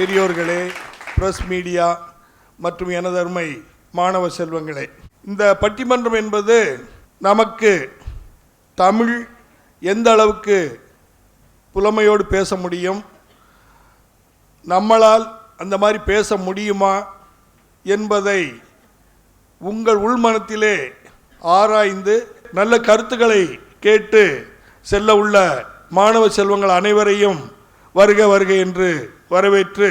பெரியோர்களே press media மற்றும் எனதருமை மாணவ செல்வங்களே இந்த பட்டிமன்றம் என்பது நமக்கு தமிழ் எந்த அளவுக்கு புலமையோடு பேச முடியும் நம்மளால் அந்த மாதிரி பேச முடியுமா என்பதை உங்கள் உள்மனத்திலே ஆராய்ந்து நல்ல கருத்துக்களை கேட்டு செல்ல உள்ள மாணவ செல்வங்கள் அனைவரையும் வருக வருக என்று வரவேற்று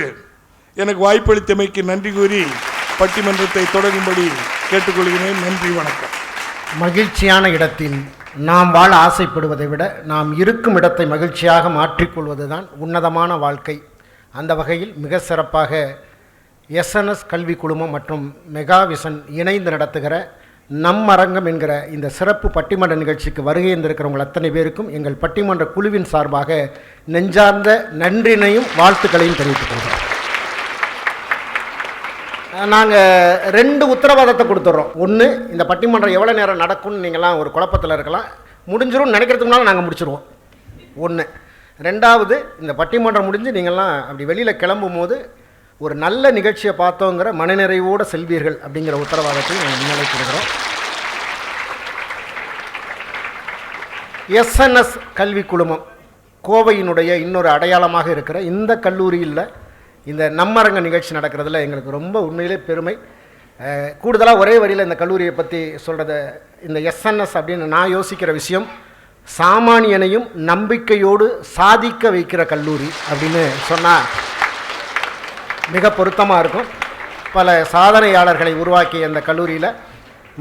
எனக்கு வாய்ப்பளித்தமைக்கு நன்றி கூறி பட்டிமன்றத்தை தொடங்கும்படி கேட்டுக்கொள்கிறேன். நன்றி வணக்கம். மகிழ்ச்சியான இடத்தில் நாம் வாழ ஆசைப்படுவதை விட நாம் இருக்கும் இடத்தை மகிழ்ச்சியாக மாற்றிக்கொள்வதுதான் உன்னதமான வாழ்க்கை. அந்த வகையில் மிக சிறப்பாக எஸ்என்எஸ் கல்வி குழுமம் மற்றும் மெகாவிசன் இணைந்து நடத்துகிற நம் அரங்கம் என்கிற இந்த சிறப்பு பட்டிமன்ற நிகழ்ச்சிக்கு வருகை இருந்திருக்கிறவங்க அத்தனை பேருக்கும் எங்கள் பட்டிமன்ற குழுவின் சார்பாக நெஞ்சார்ந்த நன்றினையும் வாழ்த்துக்களையும் தெரிவித்துக் கொள்கிறோம். நாங்கள் ரெண்டு உத்தரவாதத்தை கொடுத்துட்றோம் ஒன்று இந்த பட்டிமன்றம் எவ்வளோ நேரம் நடக்கும்னு நீங்களாம் ஒரு குழப்பத்தில் இருக்கலாம். முடிஞ்சிரும் நினைக்கிறதுக்கு முன்னால் நாங்கள் முடிச்சிருவோம். ஒன்று ரெண்டாவது இந்த பட்டிமன்றம் முடிஞ்சு நீங்கள்லாம் அப்படி வெளியில் கிளம்பும் போது ஒரு நல்ல நிகழ்ச்சியை பார்த்தோங்கிற மனநிறைவோடு செல்வீர்கள் அப்படிங்கிற உத்தரவாதத்தையும் நாங்கள் முன்னிலை கொடுக்குறோம். எஸ்என்எஸ் கல்வி குழுமம் கோவையினுடைய இன்னொரு அடையாளமாக இருக்கிற இந்த கல்லூரியில் இந்த நம்மரங்க நிகழ்ச்சி நடக்கிறதுல எங்களுக்கு ரொம்ப உண்மையிலே பெருமை. கூடுதலாக ஒரே வரியில் இந்த கல்லூரியை பற்றி சொல்கிறத இந்த எஸ்என்எஸ் அப்படின்னு நான் யோசிக்கிற விஷயம் சாமானியனையும் நம்பிக்கையோடு சாதிக்க வைக்கிற கல்லூரி அப்படின்னு சொன்னால் மிக பொருத்தமாக இருக்கும். பல சாதனையாளர்களை உருவாக்கிய இந்த கல்லூரியில்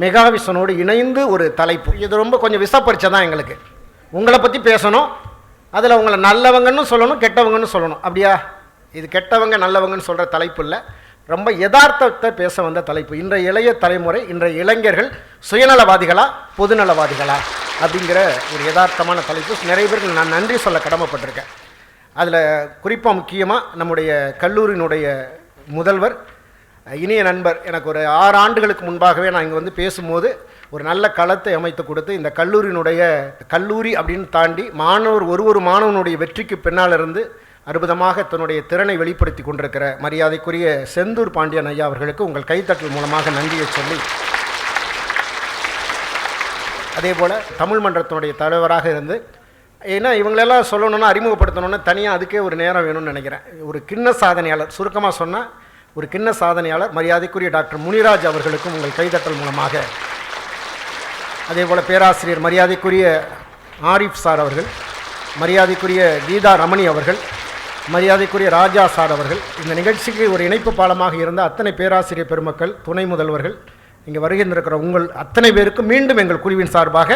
மெகாவிஷனோடு இணைந்து ஒரு தலைப்பு. இது ரொம்ப கொஞ்சம் விசப்பரிச்சை தான் எங்களுக்கு. உங்களை பற்றி பேசணும். அதில் உங்களை நல்லவங்கன்னு சொல்லணும் கெட்டவங்கன்னு சொல்லணும். அப்படியா? இது கெட்டவங்க நல்லவங்கன்னு சொல்கிற தலைப்பு இல்லை. ரொம்ப யதார்த்தத்தை பேச வந்த தலைப்பு. இன்றைய இளைய தலைமுறை இன்றைய இளைஞர்கள் சுயநலவாதிகளா பொதுநலவாதிகளா? அப்படிங்கிற ஒரு யதார்த்தமான தலைப்பு. நிறைய பேருக்கு நான் நன்றி சொல்ல கடமைப்பட்டிருக்கேன். அதில் குறிப்பாக முக்கியமாக நம்முடைய கல்லூரியினுடைய முதல்வர் இனிய நண்பர் எனக்கு ஒரு ஆறு ஆண்டுகளுக்கு முன்பாகவே நான் இங்கே வந்து பேசும்போது ஒரு நல்ல களத்தை அமைத்து கொடுத்து இந்த கல்லூரியினுடைய கல்லூரி அப்படின்னு தாண்டி மாணவர் ஒரு ஒரு மாணவனுடைய வெற்றிக்கு பின்னால் இருந்து அற்புதமாக தன்னுடைய திறனை வெளிப்படுத்தி கொண்டிருக்கிற மரியாதைக்குரிய செந்தூர் பாண்டியன் ஐயா அவர்களுக்கு உங்கள் கைத்தட்டல் மூலமாக நன்றியை சொல்லி அதே போல் தமிழ் மன்றத்தினுடைய தலைவராக இருந்து ஏன்னா இவங்களெல்லாம் சொல்லணும்னா அறிமுகப்படுத்தணும்னா தனியாக அதுக்கே ஒரு நேரம் வேணும்னு நினைக்கிறேன். ஒரு கிண்ண சாதனையாளர் சுருக்கமாக சொன்னால் ஒரு கிண்ண சாதனையாளர் மரியாதைக்குரிய டாக்டர் முனிராஜ் அவர்களுக்கும் உங்கள் கைதட்டல் மூலமாக அதே போல் பேராசிரியர் மரியாதைக்குரிய ஆரிஃப் சார் அவர்கள் மரியாதைக்குரிய கீதா ரமணி அவர்கள் மரியாதைக்குரிய ராஜா சார் அவர்கள் இந்த நிகழ்ச்சிக்கு ஒரு இணைப்பு பாலமாக இருந்த அத்தனை பேராசிரியர் பெருமக்கள் துணை முதல்வர்கள் இங்கே வருகின்றிருக்கிற உங்கள் அத்தனை பேருக்கும் மீண்டும் எங்கள் குழுவின் சார்பாக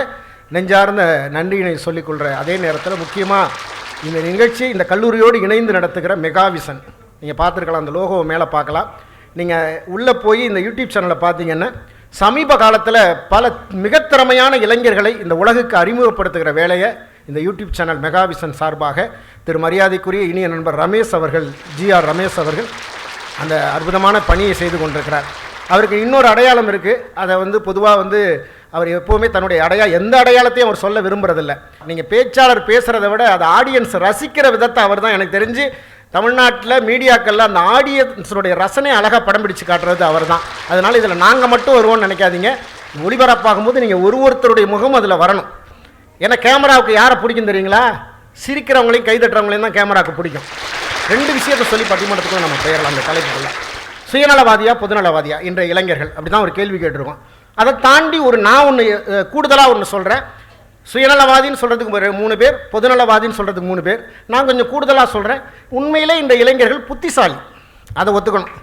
நெஞ்சார்ந்த நன்றியினை சொல்லிக்கொள்கிற அதே நேரத்தில் முக்கியமாக இந்த நிகழ்ச்சி இந்த கல்லூரியோடு இணைந்து நடத்துகிற மெகாவிசன். நீங்கள் பார்த்துருக்கலாம் அந்த லோகோவை மேலே பார்க்கலாம். நீங்கள் உள்ளே போய் இந்த யூடியூப் சேனலில் பார்த்தீங்கன்னா சமீப காலத்தில் பல மிகத்திறமையான இளைஞர்களை இந்த உலகுக்கு அறிமுகப்படுத்துகிற வேலையை இந்த யூடியூப் சேனல் மெகாவிசன் சார்பாக திரு மரியாதைக்குரிய இனிய நண்பர் ரமேஷ் அவர்கள் ஜிஆர் ரமேஷ் அவர்கள் அந்த அற்புதமான பணியை செய்து கொண்டிருக்கிறார். அவருக்கு இன்னொரு அடையாளம் இருக்குது அதை வந்து பொதுவாக வந்து அவர் எப்போவுமே தன்னுடைய அடையா எந்த அடையாளத்தையும் அவர் சொல்ல விரும்புறதில்ல. நீங்கள் பேச்சாளர் பேசுகிறத விட அது ஆடியன்ஸ் ரசிக்கிற விதத்தை அவர் தான் எனக்கு தெரிஞ்சு தமிழ்நாட்டில் மீடியாக்களில் அந்த ஆடியன்ஸனுடைய ரசனை அழகாக படம் பிடிச்சு காட்டுறது அவர் தான். அதனால் இதில் நாங்கள் மட்டும் வருவோம்னு நினைக்காதீங்க. ஒளிபரப்பாகும்போது நீங்கள் ஒரு ஒருத்தருடைய முகம் அதில் வரணும். ஏன்னா கேமராவுக்கு யாரை பிடிக்கும் தெரியுங்களா? சிரிக்கிறவங்களையும் கைதட்டுறவங்களையும் தான் கேமராவுக்கு பிடிக்கும். ரெண்டு விஷயத்தை சொல்லி பட்டிமன்றத்துக்குள்ள நம்ம பெயரலாம் அந்த தலைப்புக்குள்ள. சுயநலவாதியா பொதுநலவாதியா? இன்றைய இளைஞர்கள். அப்படி தான் ஒரு கேள்வி கேட்டிருக்கோம். அதை தாண்டி ஒரு நான் ஒன்று கூடுதலாக ஒன்று சொல்கிறேன் சுயநலவாதின்னு சொல்கிறதுக்கு ஒரு மூணு பேர் பொதுநலவாதின்னு சொல்கிறதுக்கு மூணு பேர். நான் கொஞ்சம் கூடுதலாக சொல்கிறேன் உண்மையிலே இந்த இளைஞர்கள் புத்திசாலி. அதை ஒத்துக்கணும்.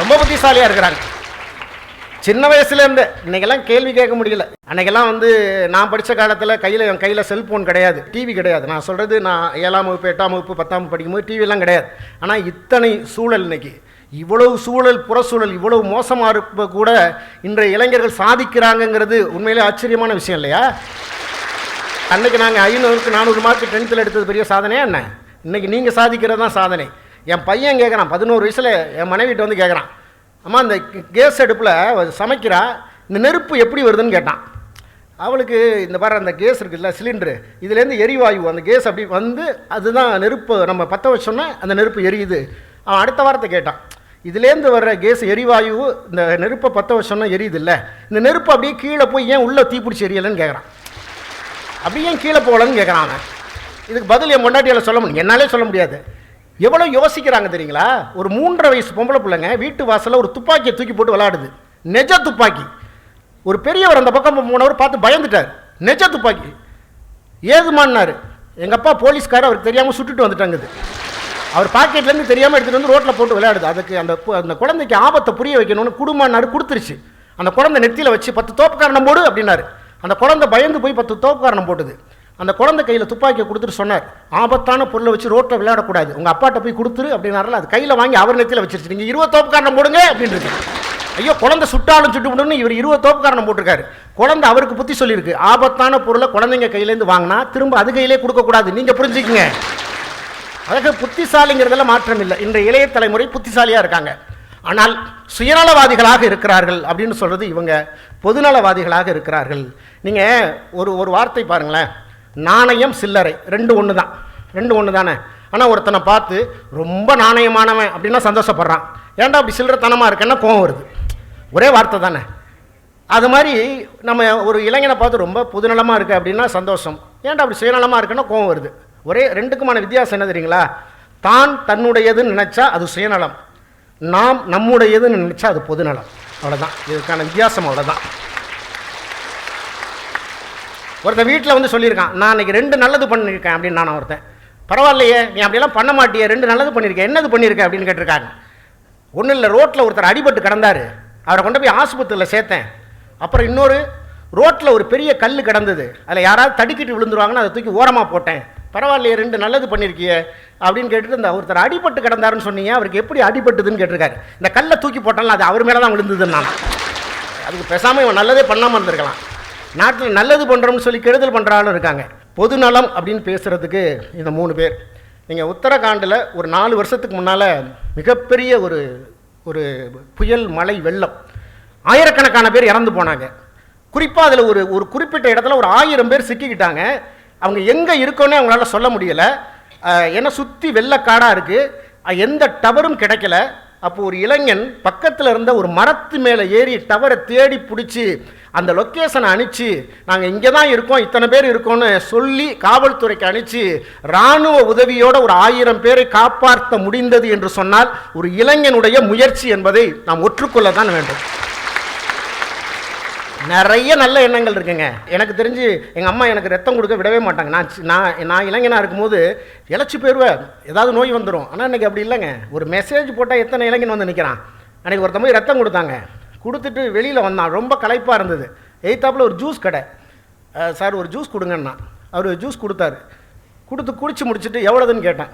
ரொம்ப புத்திசாலியாக இருக்கிறாங்க. சின்ன வயசுலேருந்து இன்றைக்கெல்லாம் கேள்வி கேட்க முடியல. அன்றைக்கெல்லாம் வந்து நான் படித்த காலத்தில் கையில் என் கையில் செல்ஃபோன் கிடையாது. டிவி கிடையாது. நான் சொல்கிறது நான் ஏழாம் வகுப்பு எட்டாம் வகுப்பு பத்தாம் வகுப்பு படிக்கும்போது டிவிலாம் கிடையாது. ஆனால் இத்தனை சூழல் இன்னைக்கு. இவ்வளவு சூழல் புறச்சூழல் இவ்வளவு மோசமாக இருப்ப கூட இன்றைய இளைஞர்கள் சாதிக்கிறாங்கங்கிறது உண்மையிலே ஆச்சரியமான விஷயம் இல்லையா? அன்னைக்கு நாங்கள் ஐநூறுக்கு நானூறு மார்க் டென்த்தில் எடுத்தது பெரிய சாதனையா என்ன? இன்றைக்கி நீங்கள் சாதிக்கிறது தான் சாதனை. என் பையன் கேட்குறான் பதினோரு வயசில் என் மனைவிட்ட வந்து கேட்குறான் அம்மா அந்த கேஸ் அடுப்பில் சமைக்கிறா இந்த நெருப்பு எப்படி வருதுன்னு கேட்டான். அவளுக்கு இந்த பாரு அந்த கேஸ் இருக்குதுல்ல சிலிண்டரு இதுலேருந்து எரிவாயு அந்த கேஸ் அப்படி வந்து அதுதான் நெருப்பு நம்ம பற்ற வச்சோன்னா அந்த நெருப்பு எரியுது. அவன் அடுத்த வாரத்தை கேட்டான். இதுலேருந்து வர்ற கேஸ் எரிவாயு இந்த நெருப்பை பற்ற வச்சோன்னா எரியுது இல்லை இந்த நெருப்பு அப்படியே கீழே போய் ஏன் உள்ளே தீப்பிடிச்சி எரியலைன்னு கேட்குறான் அப்படியே ஏன் கீழே போகலன்னு கேட்குறான் அவன். இதுக்கு பதில் என் கொண்டாட்டியால் சொல்ல முடியும். என்னாலே சொல்ல முடியாது. எவ்வளோ யோசிக்கிறாங்க தெரியுங்களா? ஒரு மூன்றரை வயசு பொம்பளை பிள்ளைங்க வீட்டு வாசலில் ஒரு துப்பாக்கியை தூக்கி போட்டு விளாடுது நெஜ துப்பாக்கி. ஒரு பெரியவர் அந்த பக்கம் போனவர் பார்த்து பயந்துட்டார். நெஜ துப்பாக்கி. ஏதுமான்னாரு. எங்கள் அப்பா போலீஸ்காரர் அவருக்கு தெரியாமல் சுட்டுட்டு வந்துட்டாங்குது அவர் பாக்கெட்லேருந்து தெரியாமல் எடுத்துகிட்டு வந்து ரோட்டில் போட்டு விளையாடுது. அதுக்கு அந்த அந்த குழந்தைக்கு ஆபத்தை புரிய வைக்கணும்னு குடும்பம்னாரு கொடுத்துருச்சு. அந்த குழந்தை நெத்தியில் வச்சு பத்து தோப்புக்காரணம் போடு அப்படின்னாரு. அந்த குழந்தை பயந்து போய் பத்து தோப்புக்காரணம் போட்டுது. அந்த குழந்தை கையில் துப்பாக்கியை கொடுத்துட்டு சொன்னார் ஆபத்தான பொருளை வச்சு ரோட்டில் விளையாடக்கூடாது. உங்கள் அப்பாட்ட போய் கொடுத்துரு அப்படின்னாரில் அது கையில் வாங்கி அவர் நெத்தியில் வச்சிருச்சு. நீங்கள் இருபது தோப்புக்காரணம் போடுங்க அப்படின்றது. ஐயோ குழந்தை சுட்டாலும் சுட்டு விடணும்னு இவர் இருபது தோப்புக்காரணம் போட்டிருக்காரு. குழந்தை அவருக்கு புத்தி சொல்லியிருக்கு. ஆபத்தான பொருளை குழந்தைங்க கையிலேருந்து வாங்கினா திரும்ப அது கையிலே கொடுக்கக்கூடாது. நீங்கள் புரிஞ்சுக்கங்க. அதாவது புத்திசாலிங்கிறதுல மாற்றம் இல்லை இன்றைய இளைய தலைமுறை புத்திசாலியாக இருக்காங்க. ஆனால் சுயநலவாதிகளாக இருக்கிறார்கள் அப்படின்னு சொல்கிறது இவங்க பொதுநலவாதிகளாக இருக்கிறார்கள். நீங்கள் ஒரு ஒரு வார்த்தை பாருங்களேன். நாணயம் சில்லறை ரெண்டு ஒன்று தான் ரெண்டு ஒன்று தானே ஆனால் ஒருத்தனை பார்த்து ரொம்ப நாணயமானவன் அப்படின்னா சந்தோஷப்படுறான். ஏன்டா அப்படி சில்லறத்தனமாக இருக்கேன்னா கோவம் வருது. ஒரே வார்த்தை தானே. அது மாதிரி நம்ம ஒரு இளைஞனை பார்த்து ரொம்ப புதுநலமாக இருக்குது அப்படின்னா சந்தோஷம். ஏன்டா அப்படி சுயநலமாக இருக்குன்னா கோவம் வருது. ஒரே ரெண்டுக்குமான வித்தியாசம் என்ன தெரியுங்களா? தான் தன்னுடையதுன்னு நினச்சா அது சுயநலம். நாம் நம்முடையதுன்னு நினச்சா அது பொதுநலம். அவ்வளோதான் இதுக்கான வித்தியாசம் அவ்வளோதான் ஒருத்தன் வீட்டில் வந்து சொல்லியிருக்கான் நான் இன்னைக்கு ரெண்டு நல்லது பண்ணியிருக்கேன் அப்படின்னு நான் ஒருத்தன். பரவாயில்லையே நீ அப்படியெல்லாம் பண்ண மாட்டியே ரெண்டு நல்லது பண்ணியிருக்கேன் என்னது பண்ணியிருக்கேன் அப்படின்னு கேட்டிருக்காங்க ஒன்றும் இல்லை ரோட்டில் ஒருத்தர் அடிபட்டு கிடந்தாரு. அவரை கொண்டு போய் ஆஸ்பத்திரியில் சேர்த்தேன். அப்புறம் இன்னொரு ரோட்டில் ஒரு பெரிய கல் கிடந்தது. அதில் யாராவது தடுக்கிட்டு விழுந்துருவாங்கன்னு அதை தூக்கி ஓரமாக போட்டேன். பரவாயில்லையே ரெண்டு நல்லது பண்ணியிருக்கிய அப்படின்னு கேட்டுட்டு இந்த ஒருத்தர் அடிபட்டு கிடந்தாருன்னு சொன்னீங்க அவருக்கு எப்படி அடிபட்டுதுன்னு கேட்டிருக்காரு. இந்த கல்லை தூக்கி போட்டாலும் அது அவர் மேலே தான் விழுந்ததுன்னு நான். அதுக்கு பேசாமல் இவன் நல்லதே பண்ணாமல் இருந்திருக்கலாம். நாட்டில் நல்லது பண்ணுறோம்னு சொல்லி கெடுதல் பண்ணுற ஆளும் இருக்காங்க. பொதுநலம் அப்படின்னு பேசுகிறதுக்கு இந்த மூணு பேர். நீங்கள் உத்தரகாண்டில் ஒரு நாலு வருஷத்துக்கு முன்னால் மிகப்பெரிய ஒரு ஒரு புயல் மழை வெள்ளம் ஆயிரக்கணக்கான பேர் இறந்து போனாங்க. குறிப்பாக அதில் ஒரு ஒரு குறிப்பிட்ட இடத்துல ஒரு ஆயிரம் பேர் சிக்கிக்கிட்டாங்க. அவங்க எங்கே இருக்கோன்னே அவங்களால சொல்ல முடியலை. ஏன்னா சுற்றி வெள்ளக்காடாக இருக்குது எந்த டவரும் கிடைக்கல. அப்போ ஒரு இளைஞன் பக்கத்தில் இருந்த ஒரு மரத்து மேலே ஏறி டவரை தேடி பிடிச்சி அந்த லொக்கேஷனை அனுப்பிச்சு நாங்கள் இங்கே தான் இருக்கோம் இத்தனை பேர் இருக்கோம்னு சொல்லி காவல்துறைக்கு அனுப்பிச்சு இராணுவ உதவியோட ஒரு ஆயிரம் பேரை காப்பாற்ற முடிந்தது என்று சொன்னால் ஒரு இளைஞனுடைய முயற்சி என்பதை நாம் ஒற்றுக்கொள்ள தான் வேண்டும். நிறைய நல்ல எண்ணங்கள் இருக்குங்க. எனக்கு தெரிஞ்சு எங்கள் அம்மா எனக்கு ரத்தம் கொடுக்க விடவே மாட்டாங்க. நான் நான் நான் இளைஞனாக இருக்கும்போது இழைச்சி போயிடுவேன் ஏதாவது நோய் வந்துடும் ஆனால் இன்றைக்கி அப்படி இல்லைங்க. ஒரு மெசேஜ் போட்டால் எத்தனை இளைஞன் வந்து நிற்கிறான் அன்றைக்கி ஒருத்தன் போய் ரத்தம் கொடுத்தாங்க. கொடுத்துட்டு வெளியில் வந்தான். ரொம்ப களைப்பாக இருந்தது. எய்த்தாப்பில் ஒரு ஜூஸ் கடை. சார் ஒரு ஜூஸ் கொடுங்கண்ணா. அவர் ஜூஸ் கொடுத்தாரு. கொடுத்து குடிச்சு முடிச்சுட்டு எவ்வளோதுன்னு கேட்டேன்.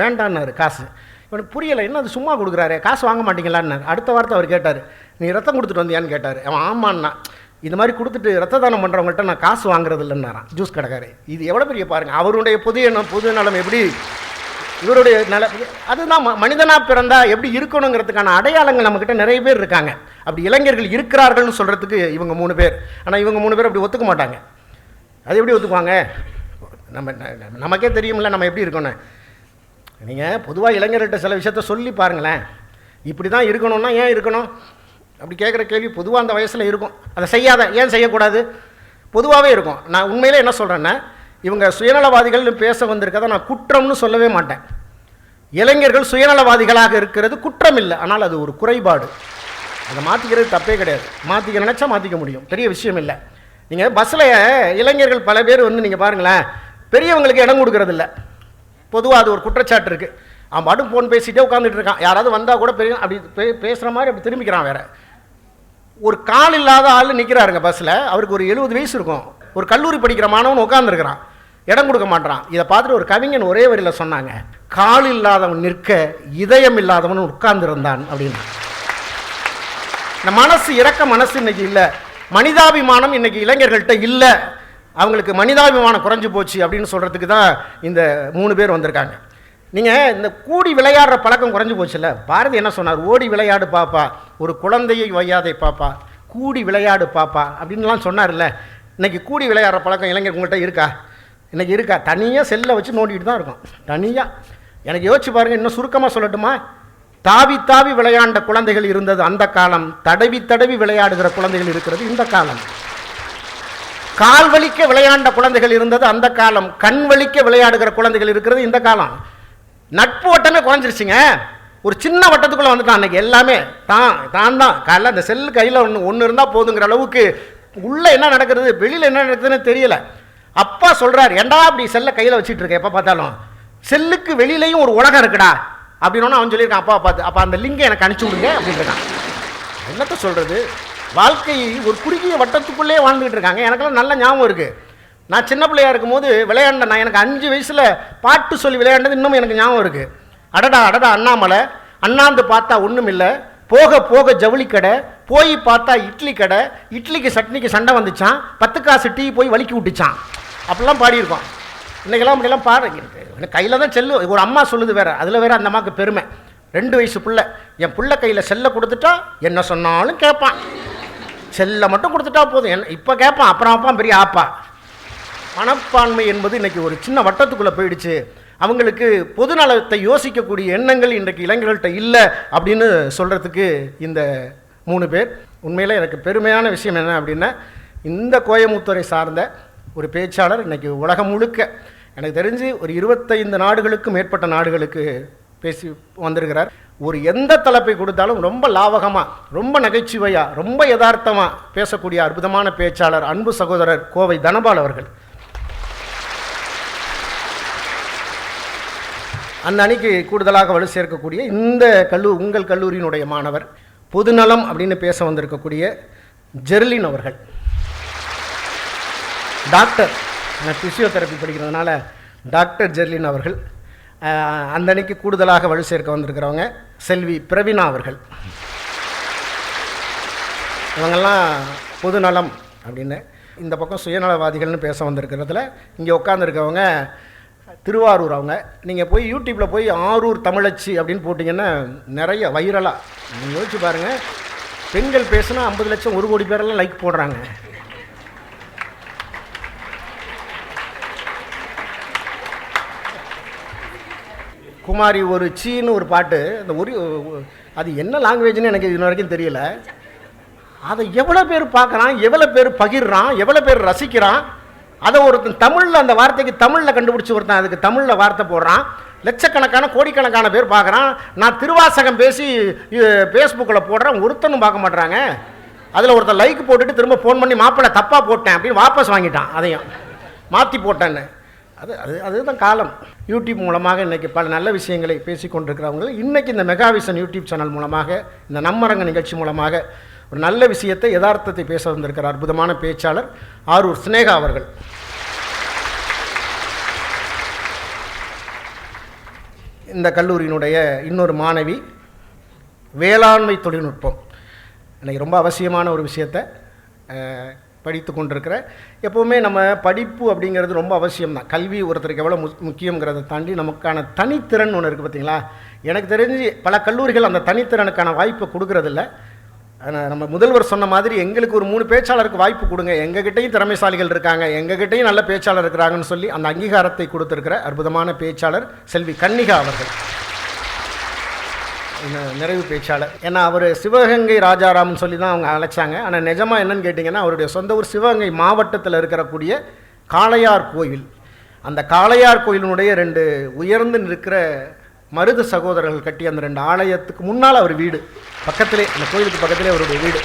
வேண்டான்னாரு காசு. இவனுக்கு புரியலை என்ன அது சும்மா கொடுக்குறாரு காசு வாங்க மாட்டீங்களான்னு அடுத்த வார்த்தை அவர் கேட்டார் நீ ரத்தம் கொடுத்துட்டு வந்தியான்னு கேட்டார். அவன் ஆமான்னா இது மாதிரி கொடுத்துட்டு ரத்த தானம் பண்ணுறவங்கள்ட்ட நான் காசு வாங்குறது இல்லைன்னாரான் ஜூஸ் கடைக்காரு இது எவ்வளோ பெரிய பாருங்கள் அவருடைய பொது எண்ணம் பொது நலம் எப்படி இவருடைய நல அதுதான் மனிதனாக மனிதனா பிறந்தா எப்படி இருக்கணுங்கிறதுக்கான அடையாளங்கள் நம்மக்கிட்ட நிறைய பேர் இருக்காங்க. அப்படி இளைஞர்கள் இருக்கிறார்கள்னு சொல்கிறதுக்கு இவங்க மூணு பேர். ஆனால் இவங்க மூணு பேர் அப்படி ஒத்துக்க மாட்டாங்க. அது எப்படி ஒத்துக்குவாங்க? நம்ம நமக்கே தெரியும்ல நம்ம எப்படி இருக்கணும் நீங்கள் பொதுவாக இளைஞர்கிட்ட சில விஷயத்த சொல்லி பாருங்களேன். இப்படி தான் இருக்கணும்னா ஏன் இருக்கணும்? அப்படி கேட்குற கேள்வி பொதுவாக அந்த வயசில் இருக்கும். அதை செய்யாத ஏன் செய்யக்கூடாது? பொதுவாகவே இருக்கும். நான் உண்மையிலே என்ன சொல்கிறேன்னா இவங்க சுயநலவாதிகள்னு பேச வந்திருக்கதை நான் குற்றம்னு சொல்லவே மாட்டேன். இளைஞர்கள் சுயநலவாதிகளாக இருக்கிறது குற்றம் இல்லை. ஆனால் அது ஒரு குறைபாடு. அதை மாற்றிக்கிறது தப்பே கிடையாது. மாற்றிக்க நினச்சா மாற்றிக்க முடியும். பெரிய விஷயம் இல்லை. நீங்கள் பஸ்ஸில் இளைஞர்கள் பல பேர் வந்து நீங்கள் பாருங்களேன் பெரியவங்களுக்கு இடம் கொடுக்கறதில்ல. பொதுவாக அது ஒரு குற்றச்சாட்டு இருக்குது அவன் மட்டும் ஃபோன் பேசிகிட்டே உட்காந்துட்டு இருக்கான். யாராவது வந்தால் கூட பெரிய அப்படி பே பேசுகிற மாதிரி அப்படி திரும்பிக்கிறான் வேற. ஒரு கால் இல்லாத ஆள் நிற்கிறாருங்க பஸ்ஸில் அவருக்கு ஒரு எழுபது வயசு இருக்கும். ஒரு கல்லூரி படிக்கிற மாணவன் உட்காந்துருக்கிறான் இடம் கொடுக்க மாட்றான். இதை பார்த்துட்டு ஒரு கவிஞன் ஒரே வரியில் சொன்னாங்க. கால் இல்லாதவன் நிற்க இதயம் இல்லாதவன் உட்கார்ந்திருந்தான் அப்படின்னு. இந்த மனசு இறக்க மனசு இன்னைக்கு இல்லை. மனிதாபிமானம் இன்னைக்கு இளைஞர்கள்ட்ட இல்லை. அவங்களுக்கு மனிதாபிமானம் குறைஞ்சி போச்சு அப்படின்னு சொல்கிறதுக்கு தான் இந்த மூணு பேர் வந்திருக்காங்க. நீங்கள் இந்த கூடி விளையாடுற பழக்கம் குறைஞ்சி போச்சுல்ல? பாரதி என்ன சொன்னார்? ஓடி விளையாடு பாப்பா ஒரு குழந்தையை வையாதை பாப்பா கூடி விளையாடு பாப்பா அப்படின்லாம் சொன்னார்ல. இன்றைக்கி கூடி விளையாடுற பழக்கம் இளைஞர் உங்கள்கிட்ட இருக்கா? இன்றைக்கி இருக்கா? தனியாக செல்லை வச்சு நோண்டிட்டு தான் இருக்கும். தனியாக எனக்கு யோசிச்சு பாருங்கள் இன்னும் சுருக்கமாக சொல்லட்டுமா? தாவி தாவி விளையாண்ட குழந்தைகள் இருந்தது அந்த காலம். தடவி தடவி விளையாடுகிற குழந்தைகள் இருக்கிறது இந்த காலம். கால் வலிக்க விளையாண்ட குழந்தைகள் இருந்தது அந்த காலம். கண் வலிக்க விளையாடுகிற குழந்தைகள் இருக்கிறது இந்த காலம். நட்பு வட்டமே குறைஞ்சிருச்சுங்க. ஒரு சின்ன வட்டத்துக்குள்ள வந்துட்டான் அன்னைக்கு எல்லாமே. தான் தான் தான். காலைல அந்த செல்லு கையில் ஒன்று ஒன்று இருந்தால் போதுங்கிற அளவுக்கு உள்ளே என்ன நடக்கிறது வெளியில் என்ன நடக்குதுன்னு தெரியல. அப்பா சொல்கிறார் ஏன்டா அப்படி செல்லை கையில் வச்சுட்டு இருக்க? எப்போ பார்த்தாலும் செல்லுக்கு வெளியிலையும் ஒரு உலகம் இருக்குடா. அப்படின்னு அவன் சொல்லியிருக்கான். அப்பா பார்த்து அப்போ அந்த லிங்கை எனக்கு அனுப்பிச்சு விடுங்க. அப்படின்னு இருக்கான். சொல்கிறது வாழ்க்கை ஒரு குறுகிய வட்டத்துக்குள்ளே வாழ்ந்துகிட்டு இருக்காங்க. எனக்கெல்லாம் நல்ல ஞாபகம் இருக்குது நான் சின்ன பிள்ளையா இருக்கும்போது விளையாண்ட நான் எனக்கு அஞ்சு வயசில் பாட்டு சொல்லி விளையாண்டது இன்னும் எனக்கு ஞாபகம் இருக்குது அடடா அடடா அண்ணாமலை. அண்ணாந்து பார்த்தா ஒன்றும் இல்லை. போக போக ஜவுளி கடை போய் பார்த்தா இட்லி கடை. இட்லிக்கு சட்னிக்கு சண்டை வந்துச்சான் பத்து காசு டீ போய் வலிக்கி விட்டுச்சான் அப்படிலாம் பாடியிருக்கோம். இன்றைக்கெல்லாம் அப்படிலாம் பாடு எனக்கு கையில் தான் செல்லு. ஒரு அம்மா சொல்லுது வேறு. அதில் வேறு அந்த அம்மாவுக்கு பெருமை. ரெண்டு வயசு பிள்ளை. என் பிள்ளை கையில் செல்லை கொடுத்துட்டா என்ன சொன்னாலும் கேட்பான். செல்லை மட்டும் கொடுத்துட்டா போதும். என் இப்போ கேட்பான் அப்புறம் அப்பான் பெரிய ஆப்பா. மனப்பான்மை என்பது இன்றைக்கி ஒரு சின்ன வட்டத்துக்குள்ளே போயிடுச்சு. அவங்களுக்கு பொதுநலத்தை யோசிக்கக்கூடிய எண்ணங்கள் இன்றைக்கு இளைஞர்கள்ட்ட இல்லை அப்படின்னு சொல்கிறதுக்கு இந்த மூணு பேர். உண்மையில் எனக்கு பெருமையான விஷயம் என்ன அப்படின்னா இந்த கோயமுத்தூரை சார்ந்த ஒரு பேச்சாளர் இன்றைக்கி உலகம் முழுக்க எனக்கு தெரிஞ்சு ஒரு இருபத்தைந்து நாடுகளுக்கும் மேற்பட்ட நாடுகளுக்கு பேசி வந்திருக்கிறார். ஒரு எந்த தலைப்பை கொடுத்தாலும் ரொம்ப லாவகமாக ரொம்ப நகைச்சுவையாக ரொம்ப யதார்த்தமாக பேசக்கூடிய அற்புதமான பேச்சாளர் அன்பு சகோதரர் கோவை தனபால் அவர்கள். அந்த அணிக்கு கூடுதலாக வலு சேர்க்கக்கூடிய இந்த கல்லூ உங்கள் கல்லூரியினுடைய மாணவர் பொதுநலம் அப்படின்னு பேச வந்திருக்கக்கூடிய ஜெர்லின் அவர்கள். டாக்டர் நான் ஃபிசியோதெரப்பி படிக்கிறதுனால டாக்டர் ஜெர்லின் அவர்கள் அந்த அணிக்கு கூடுதலாக வலு சேர்க்க வந்திருக்கிறவங்க. செல்வி பிரவீனா அவர்கள். இவங்கெல்லாம் பொதுநலம் அப்படின்னு. இந்த பக்கம் சுயநலவாதிகள்னு பேச வந்திருக்கிறதுல இங்கே உட்காந்துருக்கவங்க திருவாரூர் அவங்க. நீங்கள் போய் யூடியூப்பில் போய் ஆரூர் தமிழச்சி அப்படின்னு போட்டிங்கன்னா நிறைய வைரலாக நீங்கள் யோசிச்சு பாருங்கள் பெண்கள் பேசுனா ஐம்பது லட்சம் ஒரு கோடி பேரெல்லாம் லைக் போடுறாங்க. குமாரி ஒரு சீன்னு ஒரு பாட்டு. அந்த ஒரு அது என்ன லாங்குவேஜ்னு எனக்கு இன்ன வரைக்கும் தெரியல. அதை எவ்வளோ பேர் பார்க்குறான் எவ்வளோ பேர் பகிர்றான் எவ்வளோ பேர் ரசிக்கிறான். அதை ஒருத்தன் தமிழில் அந்த வார்த்தைக்கு தமிழில் கண்டுபிடிச்சி ஒருத்தன் அதுக்கு தமிழில் வார்த்தை போடுறான். லட்சக்கணக்கான கோடிக்கணக்கான பேர் பார்க்குறான். நான் திருவாசகம் பேசி ஃபேஸ்புக்கில் போடுறேன் ஒருத்தனும் பார்க்க மாட்றாங்க. அதில் ஒருத்தன் லைக் போட்டுட்டு திரும்ப ஃபோன் பண்ணி மாப்பிள்ளை தப்பாக போட்டேன் அப்படின்னு வாபஸ் வாங்கிட்டான் அதையும். மாற்றி போட்டேன்னு. அது அது அதுதான் காலம். யூடியூப் மூலமாக இன்றைக்கி பல நல்ல விஷயங்களை பேசி கொண்டிருக்கிறவங்க. இன்றைக்கி இந்த மெகாவிஷன் யூடியூப் சேனல் மூலமாக இந்த நம்மரங்க நிகழ்ச்சி மூலமாக ஒரு நல்ல விஷயத்தை யதார்த்தத்தை பேச வந்திருக்கிற அற்புதமான பேச்சாளர் ஆரூர் சினேகா அவர்கள். இந்த கல்லூரியினுடைய இன்னொரு மாணவி வேளாண்மை தொழில்நுட்பம். இன்றைக்கி ரொம்ப அவசியமான ஒரு விஷயத்தை படித்து கொண்டிருக்கிற. எப்போவுமே நம்ம படிப்பு அப்படிங்கிறது ரொம்ப அவசியம்தான். கல்வி ஒருத்தருக்கு எவ்வளோ மு முக்கியங்கிறத தாண்டி நமக்கான தனித்திறன் ஒன்று இருக்குது பார்த்தீங்களா எனக்கு தெரிஞ்சு பல கல்லூரிகள் அந்த தனித்திறனுக்கான வாய்ப்பை கொடுக்கறதில்ல. நம்ம முதல்வர் சொன்ன மாதிரி எங்களுக்கு ஒரு மூணு பேச்சாளருக்கு வாய்ப்பு கொடுங்க. எங்ககிட்டையும் திறமைசாலிகள் இருக்காங்க. எங்ககிட்டையும் நல்ல பேச்சாளர் இருக்கிறாங்கன்னு சொல்லி அந்த அங்கீகாரத்தை கொடுத்துருக்கிற அற்புதமான பேச்சாளர் செல்வி கன்னிகா அவர்கள். நிறைவு பேச்சாளர். ஏன்னா அவர் சிவகங்கை ராஜாராம்னு சொல்லி தான் அவங்க அழைச்சாங்க. ஆனால் நிஜமாக என்னன்னு கேட்டிங்கன்னா அவருடைய சொந்த ஊர் சிவகங்கை மாவட்டத்தில் இருக்கக்கூடிய காளையார் கோயில். அந்த காளையார் கோயிலினுடைய ரெண்டு உயர்ந்து நிற்கிற மருது சகோதரர்கள் கட்டிய அந்த ரெண்டு ஆலயத்துக்கு முன்னால் அவர் வீடு. பக்கத்திலே அந்த கோயிலுக்கு பக்கத்திலே அவருடைய வீடு.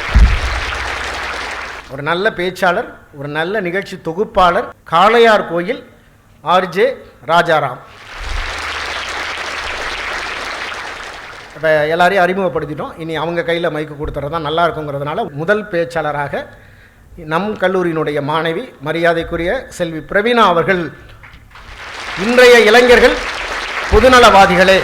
ஒரு நல்ல பேச்சாளர் ஒரு நல்ல நிகழ்ச்சி தொகுப்பாளர் காளையார் கோயில் ஆர்ஜே ராஜாராம். இப்போ எல்லாரையும் அறிமுகப்படுத்திட்டோம். இனி அவங்க கையில் மைக்கு கொடுத்துறது தான் நல்லா இருக்குங்கிறதுனால முதல் பேச்சாளராக நம் கல்லூரியினுடைய மாணவி மரியாதைக்குரிய செல்வி பிரவீனா அவர்கள் இன்றைய இளைஞர்கள் பொதுநலவாதிகளே.